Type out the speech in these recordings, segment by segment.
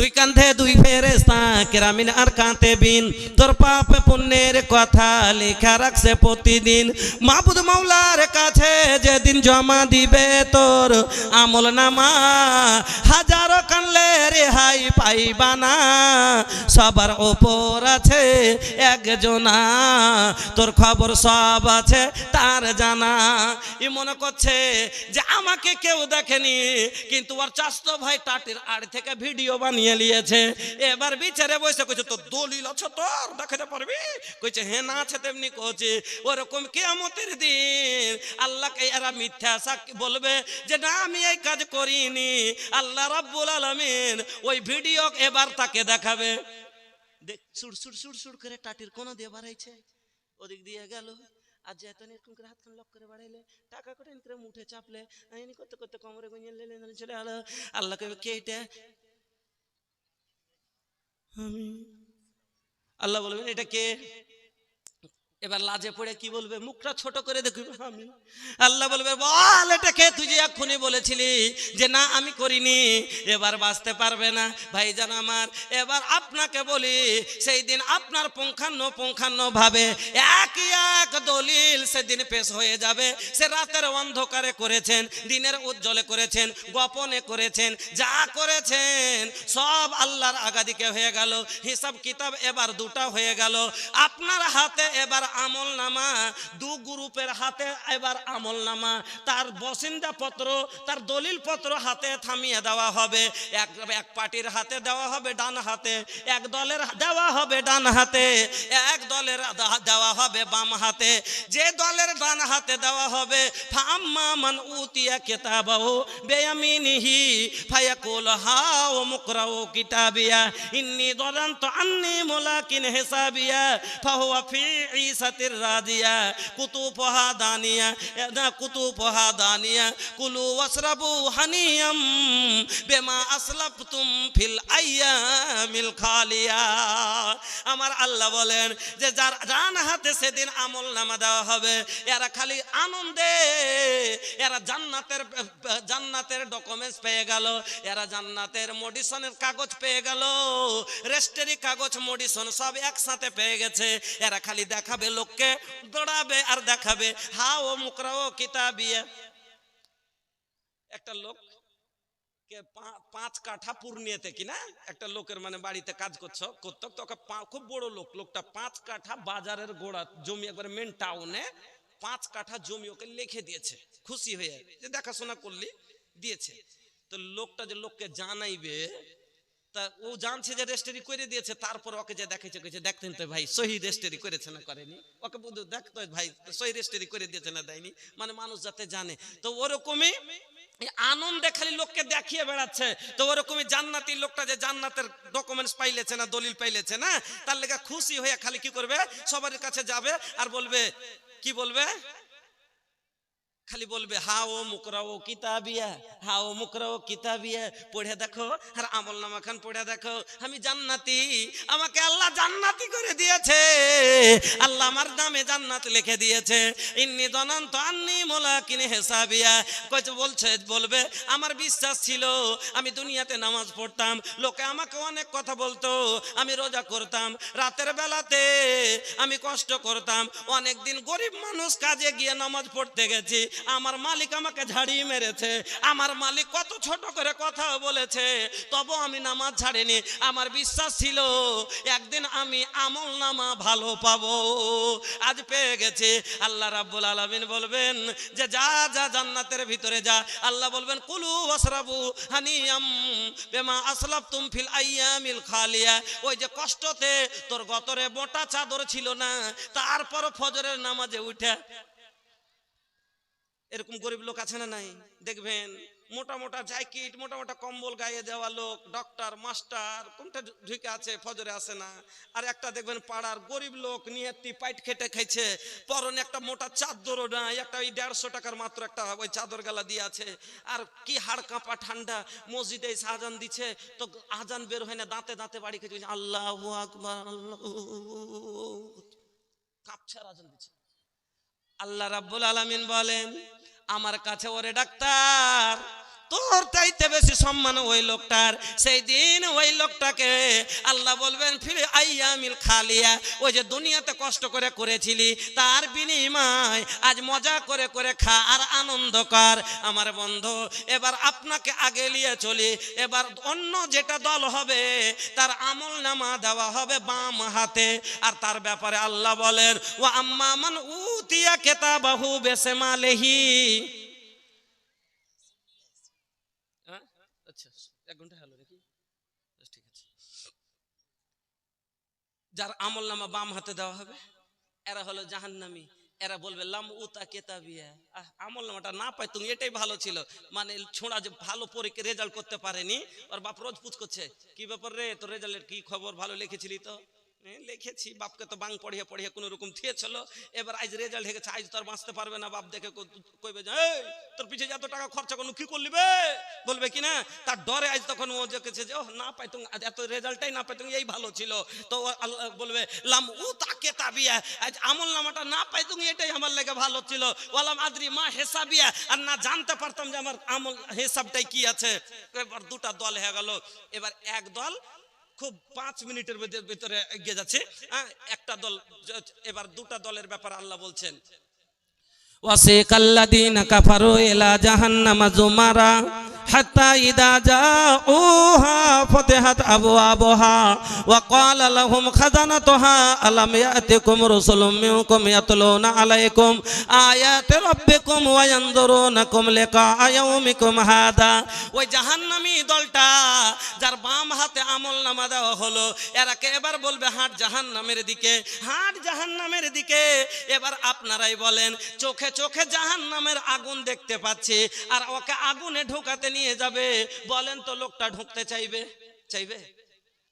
দুই কান্ধে দুই কেরামিন আর কাঁতে বিন। তোর পাপ পুণ্যের কথা লেখা রাখছে প্রতিদিন। মাহবুদ মাওলার কাছে যেদিন জমা দিবে তোর আমল নামা, হাজারো কানলে রেহাই পাইবা না। সবার ওপর আছে একজনা, তোর খবর সব আছে তার জানা। ই মনে করছে যে আমাকে কেউ দেখেনি, কিন্তু ওর চাস্তো ভাই টাটির আড় থেকে ভিডিও বানিয়ে নিয়েছে। এবার বিচারে বসে কইছে তো দলিল আছে তোর, দেখাতে পারবি? কইছে হ্যাঁ না আছে তেমনি কইছে। ওরকম কেয়ামতের দিন আল্লাহকে এরা মিথ্যা সাক্ষী বলবে যে, না, আমি এই কাজ করিনি। আল্লাহ রাব্বুল আলামিন ওই ভিডিও এবার তাকে দেখাবে। দেখ সুর সুর সুর সুর করে টাটির কোন দিয়ে বাড়াইছে। ওদিক দিয়ে গেল। আর যেত এরকম করে হাতখান লক করে বাড়াইলে, টাকা করে মুঠে চাপলে করতে করতে কমরে গুঁজে লেলে চলে আলো। আল্লাহকে কে এটা আমি আল্লাহ বলবেন এটা কে? এবার লাজে পড়ে কি বলবে? মুখটা ছোট করে দেখবে আমি। আল্লাহ বলবে, বল, এটা কে? তুই যে এক্ষুনি বলেছিলি যে, না, আমি করিনি। এবার বাঁচতে পারবে না। ভাই ভাইজান আমার, এবার আপনাকে বলি, সেই দিন আপনার পুঙ্খান্ন পুঙ্খান্ন ভাবে একই এক দলিল সেদিন পেশ হয়ে যাবে। সে রাতের অন্ধকারে করেছেন, দিনের উজ্জ্বলে করেছেন, গোপনে করেছেন, যা করেছেন, সব আল্লাহর আগাদিকে হয়ে গেল। হিসাব কিতাব এবার দুটা হয়ে গেল। আপনার হাতে এবার আমল নামা দু গ্রুপের হাতে এবার আমল নামা তার বসিন্দা পত্র তার দলিল পত্র হাতে থামিয়ে দেওয়া হবে। এক এক পার্টির হাতে দেওয়া হবে ডান হাতে, এক দলের দেওয়া হবে ডান হাতে, এক দলের দেওয়া হবে বাম হাতে। যে দলের ডান হাতে দেওয়া হবে, ফাম্মা মান উতিয়া কিতাবাহু বেয়ামিনিহি, ফায়াকুল হাও মুকরাউ কিতাবিয়া। ইন্নী দরান্ত আন্নি মুলাকিন হিসাবিয়া, ফাহুয়া ফি ঈসাতির রাদিয়া কুতুফহা দানিয়া না কুতুফহা দানিয়া, কুলু ওয়াশরাবু হানিয়াম, বেমা আসলাফতুম ফিল আইয়ামিল খালিয়া। আমার আল্লাহ বলেন যে, যার ডান হাতে সেদিন আমল নামা দেওয়া হবে, এরা খালি আনন্দে, এরা জান্নাতের জান্নাতের ডকুমেন্টস পেয়ে গেল, এরা জান্নাতের মডিশনের কাগজ পেয়ে গেল রেস্টেরি কাগজ মডিশন সব একসাথে পেয়ে গেছে, এরা খালি দেখাবে লোককে দৌড়াবে আর দেখাবে। হা ও মুকরা ও কিতাবিয়া একটা লোক পাঁচ কাঠা পূর্ণিয়াতে কিনা একটা লোকের মানে বাড়িতে কাজ করছ, করতো। তোকে খুব বড় লোক। লোকটা পাঁচ কাঠা বাজারের গোড়া জমি, একবারে মেন টাউনে পাঁচ কাঠা জমি ওকে লিখে দিয়েছে। খুশি হয়ে যে দেখাশোনা করলি, দিয়েছে। তো লোকটা যে লোককে জানাইবে তা ও জানছে যে রেজিস্ট্রি করে দিয়েছে, তারপর ওকে যে দেখেছে কইছে দেখতেন তো ভাই, সহি রেজিস্ট্রি করেছে না করেনি? ওকে বলতো দেখতো ভাই, সহি রেজিস্ট্রি করে দিয়েছে না দেয়নি? মানে মানুষ যাতে জানে। তো ওরকমই আনন্দে খালি লোককে দেখিয়ে বেড়াচ্ছে। তো ওরকমই জান্নাতি লোকটা যে জান্নাতের ডকুমেন্টস পাইলেছে না, দলিল পাইলেছে না, তার লেগে খুশি হয়ে খালি কি করবে? সবার কাছে যাবে আর বলবে, কি বলবে? খালি বলবে হা হাও মুকরাও কিতাবিয়া, হাও মুকরাও কিতাবিয়া, পড়ে দেখো, আর আমল নামা খান পড়ে দেখো, আমি জান্নাতি, আমাকে আল্লাহ জান্নাতি করে দিয়েছে, আল্লাহ আমার নামে জান্নাত লিখে দিয়েছে। ইন্নি দনান্ত আন্নি মোলাকিন হেসাবিয়া। কইছে বলছে, বলবে, আমার বিশ্বাস ছিল, আমি দুনিয়াতে নামাজ পড়তাম, লোকে আমাকে অনেক কথা বলতো, আমি রোজা করতাম, রাতের বেলাতে আমি কষ্ট করতাম অনেক দিন গরিব মানুষ কাজে গিয়ে নামাজ পড়তে গেছি, আমার মালিক আমাকে ঝাড়িয়ে মেরেছে, আমার মালিক কত ছোট করে কথা বলেছে, তবু আমি নামাজ ছাড়িনি, আমার বিশ্বাস ছিল, একদিন আমি আমল নামা ভালো পাবো আজ পেয়ে গেছে। আল্লাহ রাব্বুল আলমিন বলবেন যে, যা যা, জান্নাতের ভিতরে যা। আল্লাহ বলবেন, কুলু ওয়াসরাবু হানিয়াম বেমা আসলাফতুম ফিল আইয়ামিল খালিয়া। ওই যে কষ্টতে তোর গতরে মোটা চাদর ছিল না তারপর ফজরের নামাজে উঠে এরকম গরিব লোক আছে না নাই? দেখবেন, মোটা মোটা জ্যাকেট, মোটা মোটা কম্বল গায়ে দেওয়া লোক ডক্টর মাস্টার কোনটা ঢুকে আছে, ফজরে আসে না? আর একটা দেখবেন পাড়ার গরিব লোক নিয়ে পাইট খেটে খাইছে, পরনে একটা মোটা চাদরও নাই, একটা ওই দেড়শো টাকার মাত্র একটা ওই চাদর গালা দিয়ে আছে। আর কি হাড় কাঁপা ঠান্ডা, মসজিদে আজান দিচ্ছে তো আজান বের হয় না, দাঁতে দাঁতে বাড়ি খেয়েছে আল্লাহ আকবার, আল্লাহ কাঁপছে আর আজান দিচ্ছে আল্লাহ রাব্বুল আলামিন বলেন আমার কাছে ওরে ডাক্তার তোর চাইতে বেশি সম্মান ওই লোকটার। সেই দিন ওই লোকটাকে আল্লাহ বলবেন, ফিরে আইয়া আইয়ামিল খালিয়া, ওই যে দুনিয়াতে কষ্ট করে করেছিলি, তার বিনিময় আজ মজা করে করে খা আর আনন্দ কর। আমার বন্ধু, এবার আপনাকে আগে নিয়ে চলি। এবার অন্য যেটা দল হবে, তার আমল নামা দেওয়া হবে বাম হাতে। আর তার ব্যাপারে আল্লাহ বলেন ও আম্মা মান উতিয়া কেতাবাহু বেসেমালেহি হ্যাঁ? আচ্ছা এক ঘণ্টা হলো নাকি বেশ, ঠিক আছে যার আমল নামা বাম হাতে দেওয়া হবে এরা হলো জাহান্নামি। এরা বলবে লাম উতা কেতাবিয়া। আহ, আমল নামাটা না পাই তুমি এটাই ভালো ছিল। মানে ছোঁড়া যে ভালো পরীক্ষা রেজাল্ট করতে পারেনি ওর বাপ রোজ পুজ করছে। কি ব্যাপার রে তোর রেজাল্টের কি খবর? ভালো লিখেছিলি তো? লিখেছি বাপকে তো বাং পড়িয়ে পড়িয়ে কোনো রকম থিয়েছিল এবার আজ রেজাল্ট হয়ে গেছে আজ তো আর বাঁচতে পারবে না বাপ দেখে কইবে যে "এই, তোর পিছে যে এত টাকা খরচা করল কি করলি বে? বলবে কি না তার ডরে আজ তখন ও দেখেছে যে "ওহ, না পাই এত রেজাল্টটাই না পাই এই ভালো ছিল। তো ও আল্লাহ বলবে লাম উ তাকে তাবিয়া আজ আমল নামাটা না পাই এটাই আমার লেগে ভালো ছিল। ওয়ালাম আদ্রি মা হেসাবিয়া আর না জানতে পারতাম যে আমার আমল হিসাবটাই কি আছে? এবার দুটা দল হয়ে গেল। এবার এক দল খুব পাঁচ মিনিটের ভিতরে এগিয়ে যাচ্ছে। হ্যাঁ, একটা দল, এবার দুটা দলের ব্যাপার আল্লাহ বলছেন। ওয়াসিকাল্লাদিন কাফারু ইলা জাহান্নামা জুমারা। حتى إذا جاءوها فتحت أبوابها وقال لهم خزنتها ألم يأتكم رسل منكم يتلون عليكم آيات ربكم وينظرونكم لقاء يومكم هذا ওই জাহান্নামী দলটা যার বাম হাতে আমল নামা দেওয়া হলো এরাকে এবার বলবে হাট জাহান্নামের দিকে হাট জাহান্নামের দিকে এবার আপনারাই বলেন চোখে চোখে জাহান্নামের আগুন দেখতে পাচ্ছি আর ওকে আগুনে ঢোকাতে নিয়ে যাবে। বলেন তো লোকটা ঢুকতে চাইবে? চাইবে?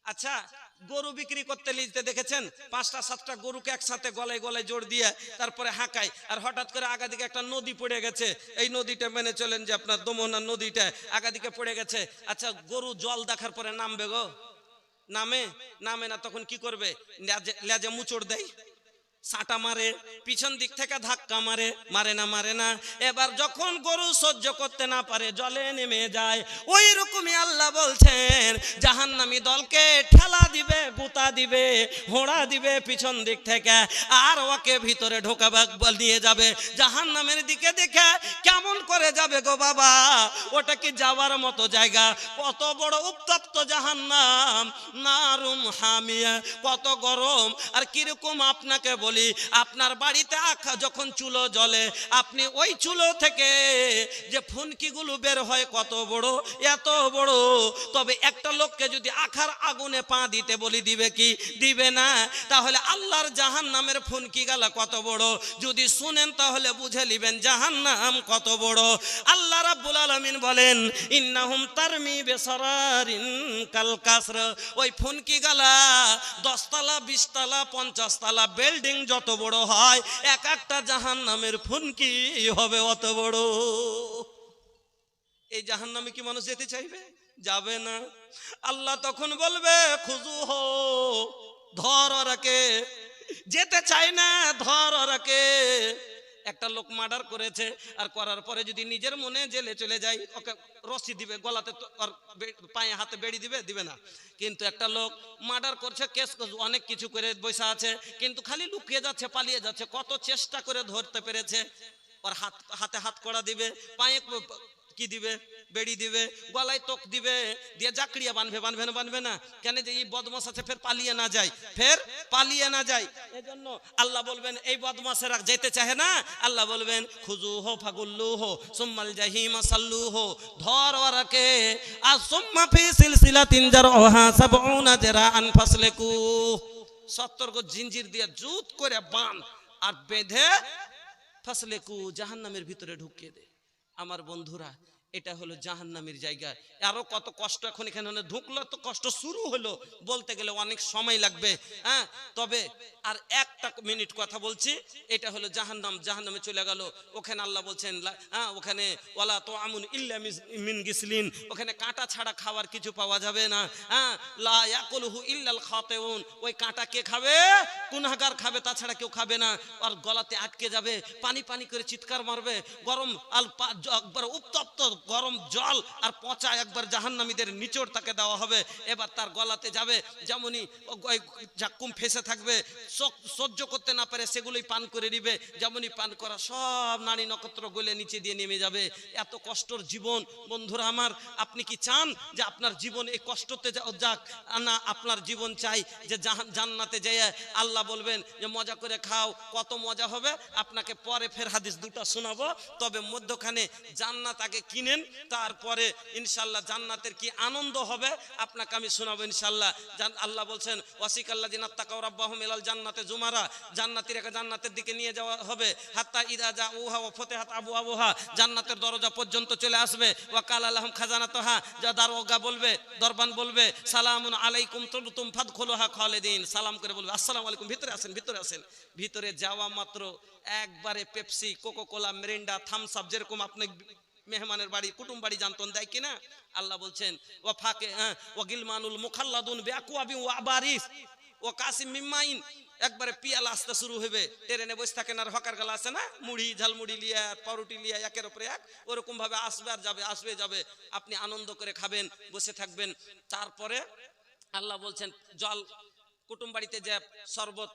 আচ্ছা গরু বিক্রি করতে লিখতে দেখেছেন, পাঁচটা, সাতটা গরুকে একসাথে গলায় গলায় জোর দিয়ে তারপরে হাঁকায়। আর হঠাৎ করে আগাদিকে একটা নদী পড়ে গেছে। এই নদীটা মেনে চলেন যে আপনার দমনার নদীটা আগাদিকে পড়ে গেছে। আচ্ছা গরু জল দেখার পরে নামবে গো? নামে? নামে না, তখন কি করবে? লেজে মুচড় দেয়? সাঁটা মারে, পিছন দিক থেকে ধাক্কা মারে মারে না মারে না। এবার যখন গরু সহ্য করতে না পারে, জলে নেমে যায়। ওই রকমই আল্লাহ বলছেন, জাহান্নামী দলকে ঠেলা দিবে, গুতা দিবে, হোড়া দিবে পিছন দিক থেকে, আর ওকে ভিতরে ঢোকাবে নিয়ে যাবে। জাহান্নামের দিকে দেখে কেমন করে যাবে গো বাবা? ওটা কি যাওয়ার মতো জায়গা? কত বড় উত্তপ্ত জাহান্নাম। নারুম হামিয়া, কত গরম। আর কীরকম আপনাকে বলি আপনার বাড়িতে আখা যখন চুলো জ্বলে, আপনি ওই চুলো থেকে যে ফুনকিগুলো বের হয় কত বড়, এত বড়। তবে একটা লোককে যদি আখার আগুনে পা দিতে বলি, দিবে কি? দিবে না। তাহলে আল্লাহর জাহান নামের ফুনকি গালা কত বড়? যদি শুনেন তাহলে বুঝে নিবেন জাহান্নাম কত বড়। আল্লাহ রাব্বুল আলামিন বলেন, ইন্নাহুম তারমি বেসরারিন কাল কাসর। ওই ফুনকি গালা দশতলা, বিশতলা, পঞ্চাশতলা বিল্ডিং যত বড় হয়, এক একটা জাহান নামের ফুনকি হবে অত বড়। এই জাহান নামে কি মানুষ যেতে চাইবে? যাবে না। আল্লাহ তখন বলবে, খুজু হো, ধর ওরাকে। যেতে চাই না, ধর ওরাকে। একটা লোক মার্ডার করেছে আর করার পরে যদি নিজের মনে জেলে চলে যায়, ওকে রশি দিবে, গলাতে আর পায়ে হাতে বেড়ি দিবে দিবে না। কিন্তু একটা লোক মার্ডার করছে, কেস অনেক কিছু করে বসে আছে, কিন্তু খালি লুকিয়ে যাচ্ছে, পালিয়ে যাচ্ছে, কত চেষ্টা করে ধরতে পেরেছে। আর হাত, হাতে হাত করা দিবে, পায়ে কি দিবে, বেড়ি দিবে, গলায় তোক দিবে, দিয়ে জাকড়িয়া বানবে বানবে না বানবে না। কেন যে এই বদমাস আছে, ফের পালিয়ে না যায়, ফের পালিয়ে না যায়। এজন্য আল্লাহ বলবেন, এই বদমাসেরা যেতে চাহে না? আল্লাহ বলবেন খুজু হো ফাগুল্লু হো সুম্মাল জাহিম সাল্লু হো ধর ওরাকে আর সুম্মা ফি সিলসিলাতিন জারহা সাবউনা জারাআন ফাসলিকু। সত্তর গো জিঞ্জির দিয়ে জুত করে বান আর বেঁধে ফাসলেকু, জাহান্নামের ভিতরে ঢুকিয়ে দে। আমার বন্ধুরা এটা হলো জাহান্নামের জায়গা। আরও কত কষ্ট এখন এখানে ঢুকলো তো কষ্ট শুরু হলো। বলতে গেলে অনেক সময় লাগবে হ্যাঁ? তবে আর একটা মিনিট কথা বলছি, এটা হলো জাহান্নাম। জাহান্নামে চলে গেল। ওখানে আল্লাহ বলছেন হ্যাঁ ওখানে ওয়ালা তো আমুন ইল্লা গিসলিন। ওখানে কাঁটা ছাড়া খাবার কিছু পাওয়া যাবে না হ্যাঁ? লা ইল্লাল খাতিউন। ওই কাঁটা কে খাবে? গুনাহগার খাবে, তাছাড়া কেউ খাবে না। আর গলাতে আটকে যাবে, পানি পানি করে চিৎকার মারবে। গরম আল একবার উত্তপ্ত গরম জল আর পচা একবার জাহান্নামীদের নিচড় তাকে দেওয়া হবে। এবার তার গলাতে যাবে, যেমনই জাক্কুম ফেসে থাকবে সহ্য করতে না পারে সেগুলোই পান করে নিবে, যেমনই পান করা সব নারী নক্ষত্র গলে নিচে দিয়ে নেমে যাবে। এত কষ্টর জীবন, বন্ধুরা আমার, আপনি কি চান যে আপনার জীবন এই কষ্টতে যাক? না, আপনার জীবন চাই যে জান্নাতে যেয়ে আল্লাহ বলবেন যে, মজা করে খাও, কত মজা হবে? আপনাকে পরে ফের হাদিস দুটো শোনাবো, তবে মধ্যখানে জান্নাত আগে কিনেন তারপরে ইনশাল্লাহ জান্নাতের কি আনন্দ হবে আপনাকে আমি শোনাবো ইনশাল্লাহ। আল্লাহ বলছেন ওয়াসিক আল্লাহ জিনাত তাকাও রাব্বাহুম ইলাল জান্নাতে জুমারা জান্নাতীরাকে জান্নাতের দিকে নিয়ে যাওয়া হবে। হাত্তা ইদা যা উহা ও ফতেহাত আবু আবুহা জান্নাতের দরজা পর্যন্ত চলে আসবে। ওয়াকাল আল্লাহম খাজানা তোহা যা দারোগা বলবে, দরবান বলবে, সালামুন আলাইকুম তুম ফাদ খোলোহা খালেদিন সালাম করে বলবে, আসসালামু আলাইকুম, ভিতরে আসেন ভিতরে আসেন। ভিতরে যাওয়া মাত্র একবারে Pepsi Coca Cola Mirinda, Thums Up যেরকম আপনি মেহমানের বাড়ি কুটুম বাড়ি জানতন দেয় কিনা? আল্লাহ বলছেন ও ফাকে হ্যাঁ, ও গিলমানুল মুখাল্লাদুন বিআকুয়াবি ওয়া আবারিস ও কাসিম মিম্মাইন একবারে পিয়ালা আসতে শুরু হবে ট্রেনে বসে থাকেন আর হকার গালা আছে না? মুড়ি ঝালমুড়ি লিয়া পাউরুটি লিয়া একের উপরে এক। ওরকম ভাবে আসবে আর যাবে আসবে যাবে। আপনি আনন্দ করে খাবেন বসে থাকবেন। তারপরে আল্লাহ বলছেন জল কুটুম বাড়িতে যে শরবত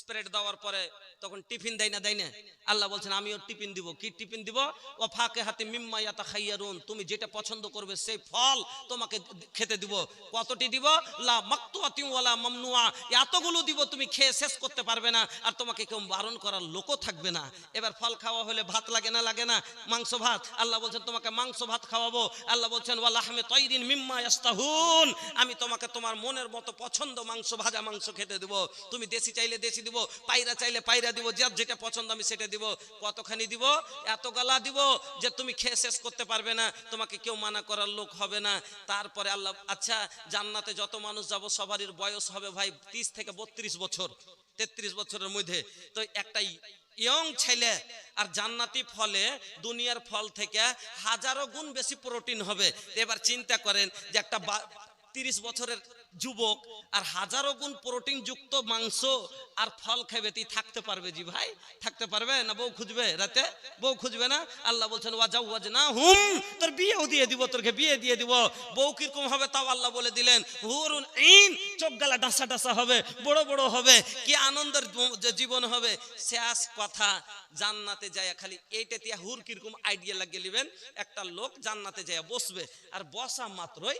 স্প্রেড দেওয়ার পরে তখন টিফিন দেয় না দেয় না? আল্লাহ বলছেন, আমিও টিফিন দিব। কি টিফিন দিব? ও ফাঁকে হাতে মিম্মা ইয়াতা খাইয়ারুন তুমি যেটা পছন্দ করবে সেই ফল তোমাকে খেতে দিব। কতটি দিব? লা মাকতুয়াতি ওয়ালা মামনুয়া। এতগুলো দিব তুমি খেয়ে শেষ করতে পারবে না আর তোমাকে কেউ বারণ করার লোকও থাকবে না। এবার ফল খাওয়া হলে ভাত লাগে না লাগে না? মাংস, ভাত? আল্লাহ বলছেন, তোমাকে মাংস, ভাত খাওয়াবো। আল্লাহ বলছেন ওয়ালা হামে তৈরিন মিম্মা ইয়াস্তাহুন আমি তোমাকে তোমার মনের মতো পছন্দ মাংস, ভাজা মাংস খেতে দিব। তুমি দেশি চাইলে দেশি দিব, পায়রা চাইলে পায়রা দিব, যার যেটা পছন্দ আমি সেটা দিব, কতখানি দিব, এত গালা দিব যে তুমি খেয়ে শেষ করতে পারবে না, তোমাকে কেউ মানা করার লোক হবে না। তারপরে আল্লাহ আচ্ছা জান্নাতে যত মানুষ যাব, সবারই বয়স হবে ভাই তিরিশ থেকে বত্রিশ বছর, তেত্রিশ বছরের মধ্যে। তো একটাই ইয়ং ছেলে, আর জান্নাতি ফলে দুনিয়ার ফল থেকে হাজারো গুণ বেশি প্রোটিন হবে। এবার চিন্তা করেন যে একটা তিরিশ বছরের যুবক আর হাজারো গুণ প্রোটিন যুক্ত মাংস আর ফল খাবে তুই থাকতে পারবে জি ভাই? থাকতে পারবে না বউ খুঁজবে রাতে? বউ খুঁজবে না? আল্লাহ বলছেন ওয়াজাউ ওয়াজ না হুম তোর বিয়েও দিয়ে দিব, তোরকে বিয়ে দিয়ে দিব। বউ কীরকম হবে তাও আল্লাহ বলে দিলেন। হুরুন ইন চোখ গালা ডাসা ডাসা হবে, বড় বড় হবে। কি আনন্দের জীবন হবে। শেষ কথা, জান্নাতে যায় খালি এইটা তিয়া হুর কীরকম আইডিয়া লাগিয়ে নেবেন একটা লোক জান্নাতে যায় বসবে, আর বসা মাত্রই